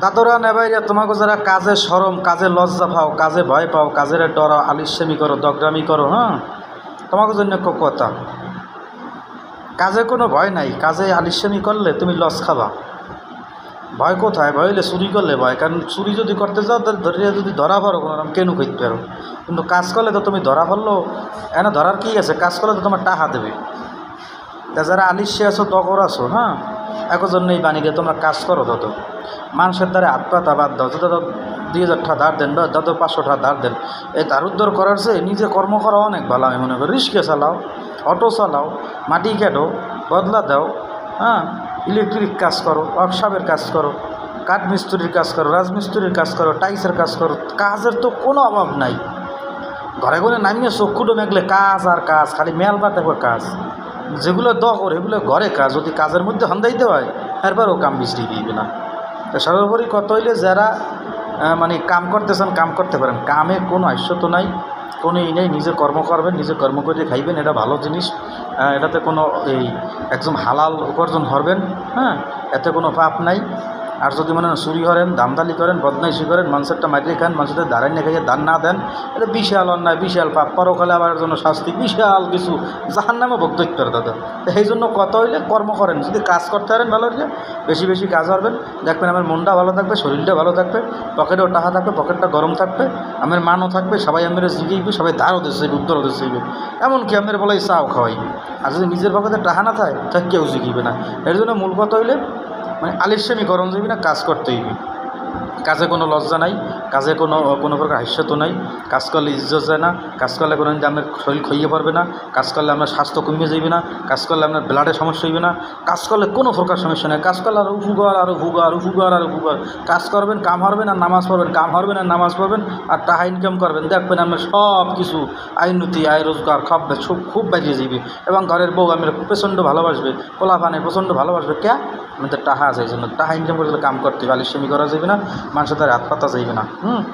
দাদরা, নেবাইরা, তোমাকে যারা কাজে সরম, কাজে লজ্জা পাও, কাজে ভয় পাও, কাজের ডরাও আলিস্যামি করো, দগরামি করো হ্যাঁ? তোমাকে জন্য কথা। কাজে কোনো ভয় নাই, কাজে আলিস্যামি করলে তুমি লস খাবা। ভয় কোথায়? ভয় হলে চুরি করলে ভয়, কারণ চুরি যদি করতে যাও, তাহলে ধরিয়ে যদি ধরা পড়ো, কোনো রকম কেন করতে পারো? কিন্তু কাজ করলে তো তুমি ধরা পড়ল, এনে ধরার কি আছে? কাজ করলে তো তোমার টাকা দেবে। তা যারা আলিস্যে আছো, দগর আছো হ্যাঁ? একজন এই বাণীকে তোমরা কাজ করো তত মানুষের দ্বারা হাত পাতা বাদ দাও, যত দুই হাজার টাকা ধার দেন বা যত পাঁচশো টাকা ধার দেন এই ধার উদ্ধার করার চেয়ে নিজে কর্ম করা অনেক ভালো আমি মনে করি। রিক্সা চালাও, অটো চালাও, মাটি কাটো, বদলা দাও হ্যাঁ ইলেকট্রিক কাজ করো, ওয়ার্কশপের কাজ করো কাঠ মিস্ত্রির কাজ করো, রাজমিস্ত্রির কাজ করো টাইসের কাজ করো, কাজের তো কোনো অভাব নাই। ঘরে ঘরে নামিয়ে চক্ষুটো মেঘলে কাজ আর কাজ, খালি মেল বা দেখো কাজ। যেগুলো দ করে এগুলো ঘরে কাজ, যদি কাজের মধ্যে হন্দাইতে হয় এরপরও কাম বিশ্রী দিবে না। তো সর্বোপরি কত হইলে যারা মানে কাম করতেছেন, কাম করতে পারেন। কামে কোনো আইস্যত নাই, কোনো ই নেই, নিজে কর্ম করবেন, নিজে কর্ম করে খাইবেন, এটা ভালো জিনিস। এটাতে কোনো এই একদম হালাল উপার্জন হরবেন হ্যাঁ? এতে কোনো পাপ নাই। আর যদি মনে চুরি করেন, দামদালি করেন, বদমাইশি করেন মানুষেরটা মারিয়ে খান মানুষের দাঁড়াই না খাইয়ে দান না দেন, এটা বিশাল অন্যায়, বিশাল পাপ। পরকালে আবার জন্য শাস্তি, বিশাল কিছু। যাহার নামে দাদা তো সেই জন্য কত হইলে কর্ম করেন। যদি কাজ করতে পারেন ভালো হইলে, বেশি বেশি কাজ করবেন। দেখবেন আমার মনটা ভালো থাকবে, শরীরটা ভালো থাকবে, পকেটেও টাকা থাকবে, পকেটটা গরম থাকবে, আমার মানও থাকবে, সবাই আমার জিগেইবে, সবাই দাঁড়ও দিচ্ছে উত্তরও দিচ্ছে এমনকি আমার বলে চাও, খাওয়াইবে। আর যদি নিজের পকেটে টাকা না থাকে তা কেউ জিগিবে না। এর জন্য মূল কথা হইলে মানে আলিস্যামি গরম যাবি না কাজ করতে হইবে কাজে কোনো লজ্জা নাই, কাজে কোনো কোনো প্রকার হাস্যত নাই। কাজ করলে ইজ্জত যায় না, কাজ করলে কোনো দিন আপনার শরীর খইয়ে পারবে না, কাজ করলে আপনার স্বাস্থ্য কমিয়ে যাইবে না, কাজ করলে আপনার ব্লাডের সমস্যা হইবে না, কাজ করলে কোনো প্রকার সমস্যা নেই। কাজ করলে আরও উপকার আরও ভুগার উপকার, আর উপকার। কাজ করবেন, কাম হারবেন আর নামাজ পড়বেন, কাম হারবেন আর নামাজ পড়বেন আর টাকা ইনকাম করবেন। দেখবেন আপনার সব কিছু আইনতি আয় রোজগার খুব খুব খুব বাজিয়ে যাবে এবং ঘরের বউ আমি প্রচণ্ড ভালোবাসবে পোলা পানে প্রচণ্ড ভালোবাসবে। কে আমাদের টাহা আছে, এই জন্য টাহা ইনকাম করে কাম করতে হবে আলিস্যামি করা যাবে না। মানুষের দ্বারা হাত পাতা যাইবে না। হুম?